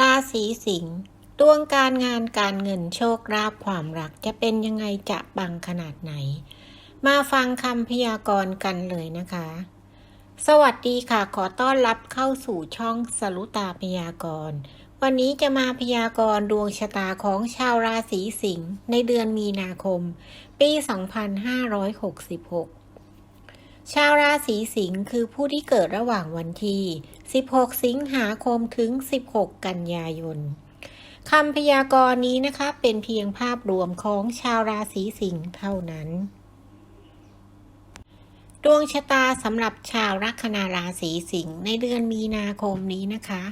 ราศีสิงห์ดวงการงานการเงินโชคลาภความรักจะเป็นยังไงจะบังขนาดไหน มาฟังคำพยากรณ์กันเลยนะคะ สวัสดีค่ะ ขอต้อนรับเข้าสู่ช่องสรุตาพยากรณ์วันนี้จะมาพยากรณ์ดวงชะตาของชาวราศีสิงห์ในเดือนมีนาคม ปี 2566 ชาวราศีสิงห์คือผู้ที่เกิดระหว่างวันที่ 16 สิงหาคมถึง 16 กันยายนคำพยากรณ์นี้นะคะเป็นเพียงภาพรวมของชาวราศีสิงห์เท่านั้น ดวงชะตาสำหรับชาวลัคนาราศีสิงห์ในเดือนมีนาคมนี้นะคะ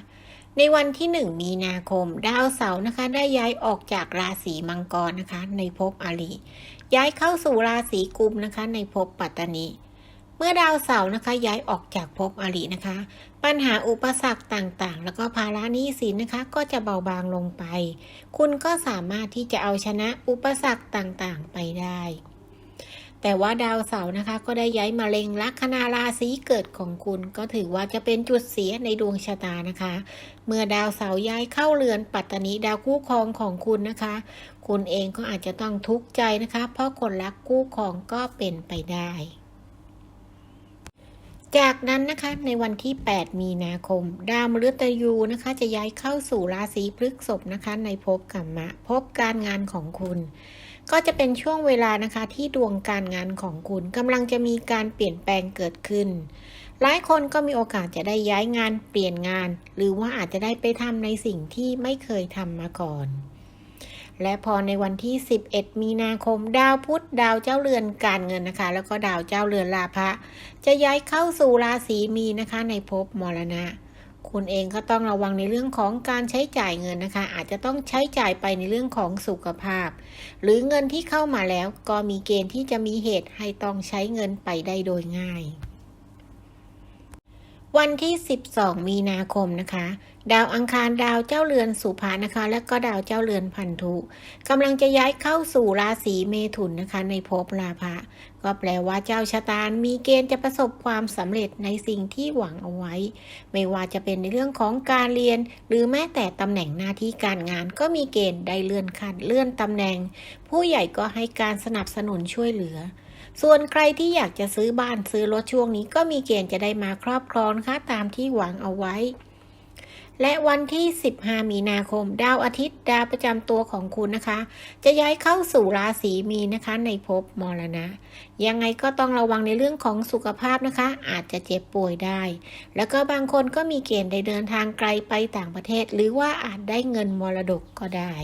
ในวันที่ 1 มีนาคม ดาวเสาร์นะคะ ได้ย้ายออกจากราศีมังกรนะคะ ในภพอริย้ายเข้าสู่ราศีกุมนะคะ ในภพปัตตานี เมื่อดาวเสาร์นะคะย้ายออกจากภพอรินะคะ ปัญหาอุปสรรคต่างๆ แล้วก็ภาระหนี้สินนะคะ ก็จะเบาบางลงไป คุณก็สามารถที่จะเอาชนะอุปสรรคต่างๆ ไปได้แต่ว่าดาวเสาร์นะคะ ก็ได้ย้ายมาเล็งลัคนาราศีเกิดของคุณ ก็ถือว่าจะเป็นจุดเสียในดวงชะตานะคะ เมื่อดาวเสาร์ย้ายเข้าเรือนปัตตานีดาวคู่ครองของคุณนะคะ คุณเองก็อาจจะต้องทุกข์ใจนะคะ เพราะคนรักคู่ครองก็เป็นไปได้ จากนั้นนะคะในวันที่ 8 มีนาคม ดาวมฤตยูนะคะ จะย้ายเข้าสู่ราศีพฤษภนะคะ ในภพกรรมะภพการงานของคุณ ก็จะเป็นช่วงเวลานะคะที่ดวงการงานของคุณกำลังจะมีการเปลี่ยนแปลงเกิดขึ้น หลายคนก็มีโอกาสจะได้ย้ายงานเปลี่ยนงาน หรือว่าอาจจะได้ไปทำในสิ่งที่ไม่เคยทำมาก่อน และพอในวันที่ 11 มีนาคม ดาวพุธดาวเจ้าเรือนการเงินนะคะ แล้วก็ดาวเจ้าเรือนลาภะจะย้ายเข้าสู่ราศีมีนะคะ ในภพมรณะ คุณเองก็ต้องระวังในเรื่องของการใช้จ่ายเงินนะคะ อาจจะต้องใช้จ่ายไปในเรื่องของสุขภาพ หรือเงินที่เข้ามาแล้วก็มีเกณฑ์ที่จะมีเหตุให้ต้องใช้เงินไปได้โดยง่าย วันที่ 12 มีนาคมนะคะ ดาวอังคารดาวเจ้าเรือนสุภานะคะ และก็ดาวเจ้าเรือนพันธุกำลังจะย้ายเข้าสู่ราศีเมถุนนะคะ ในภพลาภะก็แปลว่าเจ้าชะตามีเกณฑ์จะประสบความสำเร็จในสิ่งที่หวังเอาไว้ ไม่ว่าจะเป็นในเรื่องของการเรียน หรือแม้แต่ตำแหน่งหน้าที่การงาน ก็มีเกณฑ์ได้เลื่อนขั้นเลื่อนตำแหน่ง ผู้ใหญ่ก็ให้การสนับสนุนช่วยเหลือ ส่วนใครที่อยากจะซื้อบ้านซื้อรถช่วงนี้ก็มีเกณฑ์จะได้มาครอบครองนะคะตามที่หวังเอาไว้ และวันที่ 15 มีนาคม ดาวอาทิตย์ดาวประจำตัวของคุณนะคะ จะย้ายเข้าสู่ราศีมีนนะคะ ในภพมรณะ ยังไงก็ต้องระวังในเรื่องของสุขภาพนะคะ อาจจะเจ็บป่วยได้ แล้วก็บางคนก็มีเกณฑ์ได้เดินทางไกลไปต่างประเทศ หรือว่าอาจได้เงินมรดกก็ได้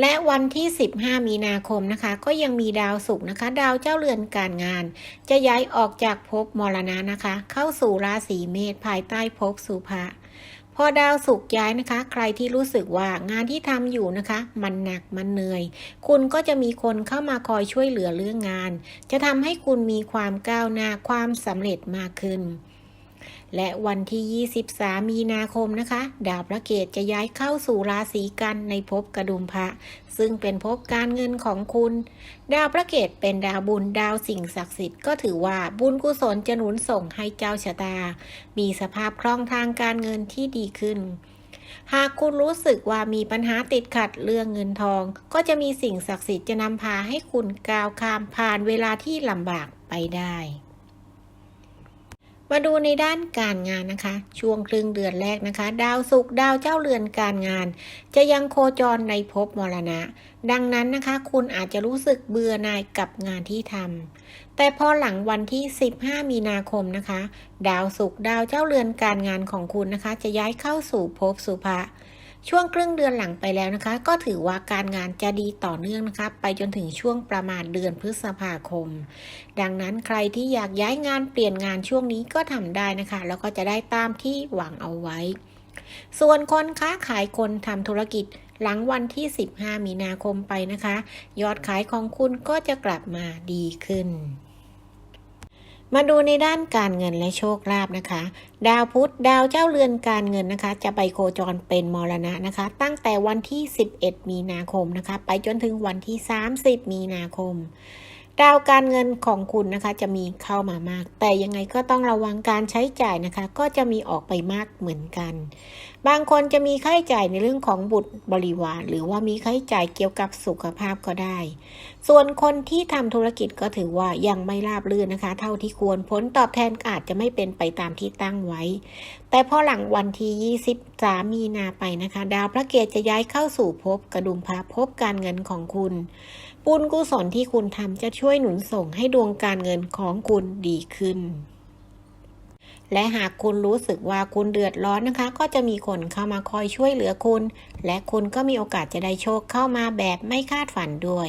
และวันที่ 15 มีนาคมนะคะ ก็ยังมีดาวศุกร์นะคะ ดาวเจ้าเรือนการงาน จะย้ายออกจากภพมรณะนะคะ เข้าสู่ราศีเมษภายใต้ภพสุภะพอดาวศุกร์ย้ายนะคะ ใครที่รู้สึกว่างานที่ทำอยู่นะคะ มันหนักมันเหนื่อย คุณก็จะมีคนเข้ามาคอยช่วยเหลือเรื่องงาน จะทำให้คุณมีความก้าวหน้าความสำเร็จมากขึ้น และวันที่ 23 มีนาคมนะคะ ดาวพระเกตจะย้ายเข้าสู่ราศีกันในภพกระดุมพระ ซึ่งเป็นภพการเงินของคุณ ดาวพระเกตเป็นดาวบุญดาวสิ่งศักดิ์สิทธิ์ก็ถือว่าบุญกุศลจะหนุนส่งให้เจ้าชะตา มีสภาพคล่องทางการเงินที่ดีขึ้นหากคุณรู้สึกว่ามีปัญหาติดขัดเรื่องเงินทอง ก็จะมีสิ่งศักดิ์สิทธิ์จะนำพาให้คุณก้าวข้ามผ่านเวลาที่ลำบากไปได้ มาดูในด้านการงานนะคะ ช่วงครึ่งเดือนแรกนะคะ ดาวศุกร์ดาวเจ้าเรือนการงาน จะยังโคจรในภพมรณะ ดังนั้นนะคะ คุณอาจจะรู้สึกเบื่อหน่ายกับงานที่ทำแต่พอหลังวันที่ 15 มีนาคมนะคะ ดาวศุกร์ดาวเจ้าเรือนการงานของคุณนะคะ จะย้ายเข้าสู่ภพสุภะ ช่วงครึ่งเดือนหลังไปแล้วนะคะ ก็ถือว่าการงานจะดีต่อเนื่องนะคะ ไปจนถึงช่วงประมาณเดือนพฤษภาคม ดังนั้นใครที่อยากย้ายงานเปลี่ยนงานช่วงนี้ก็ทำได้นะคะ แล้วก็จะได้ตามที่หวังเอาไว้ ส่วนคนค้าขายคนทำธุรกิจหลังวันที่ 15 มีนาคมไปนะคะ ยอดขายของคุณก็จะกลับมาดีขึ้น มาดูในด้านการเงินและโชคลาภนะคะ ดาวพุธดาวเจ้าเรือนการเงินนะคะ จะไปโคจรเป็นมรณะนะคะ ตั้งแต่วันที่ 11 มีนาคมนะคะ ไปจนถึงวันที่ 30 มีนาคม ดาวการเงินของคุณนะคะจะมีเข้ามามาก แต่ยังไงก็ต้องระวังการใช้จ่ายนะคะ ก็จะมีออกไปมากเหมือนกันบางคนจะมีค่าใช้จ่ายในเรื่องของบุตรบริวาร หรือว่ามีค่าใช้จ่ายเกี่ยวกับสุขภาพก็ได้ ส่วนคนที่ทำธุรกิจก็ถือว่ายังไม่ราบรื่นนะคะ เท่าที่ควรผลตอบแทนอาจจะไม่เป็นไปตามที่ตั้งไว้ แต่พอหลังวันที่23มีนาไปนะคะ ดาวพระเกตจะย้ายเข้าสู่ภพกระดุมพระภพการเงินของคุณบุญกุศลที่คุณทำจะช่วยหนุนส่งให้ดวงการเงินของคุณดีขึ้น และหากคุณรู้สึกว่าคุณเดือดร้อนนะคะ ก็จะมีคนเข้ามาคอยช่วยเหลือคุณ และคุณก็มีโอกาสจะได้โชคเข้ามาแบบไม่คาดฝันด้วย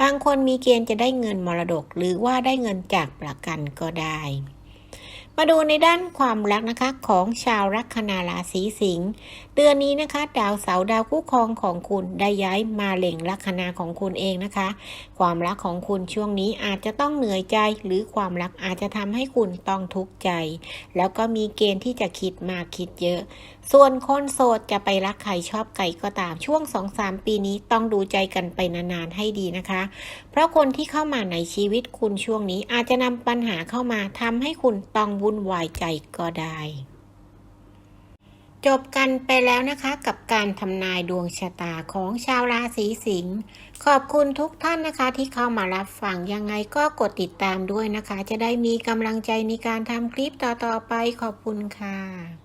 บางคนมีเกณฑ์จะได้เงินมรดก หรือว่าได้เงินจากประกันก็ได้ มาดูในด้านความรักนะคะของชาวลัคนาราศีสิงห์เดือนนี้นะคะ ดาวเสาร์ดาวคู่ครองของคุณได้ย้ายมาเล็งลัคนาของคุณเองนะคะ ความรักของคุณช่วงนี้อาจจะต้องเหนื่อยใจ หรือความรักอาจจะทำให้คุณต้องทุกข์ใจ แล้วก็มีเกณฑ์ที่จะคิดมากคิดเยอะส่วนคนโสดจะไปรักใครชอบใครก็ตามช่วง 2-3 ปีนี้ต้องดูใจกันไปนานๆให้ดีนะคะ เพราะคนที่เข้ามาในชีวิตคุณช่วงนี้อาจจะนำปัญหาเข้ามาทำให้คุณต้องวุ่นวายใจก็ได้จบกันไปแล้วนะคะกับการทำนายดวงชะตาของชาวราศีสิงห์ขอบคุณทุกท่านนะคะที่เข้ามารับฟังยังไงก็กดติดตามด้วยนะคะ จะได้มีกำลังใจในการทำคลิปต่อๆไปขอบคุณค่ะ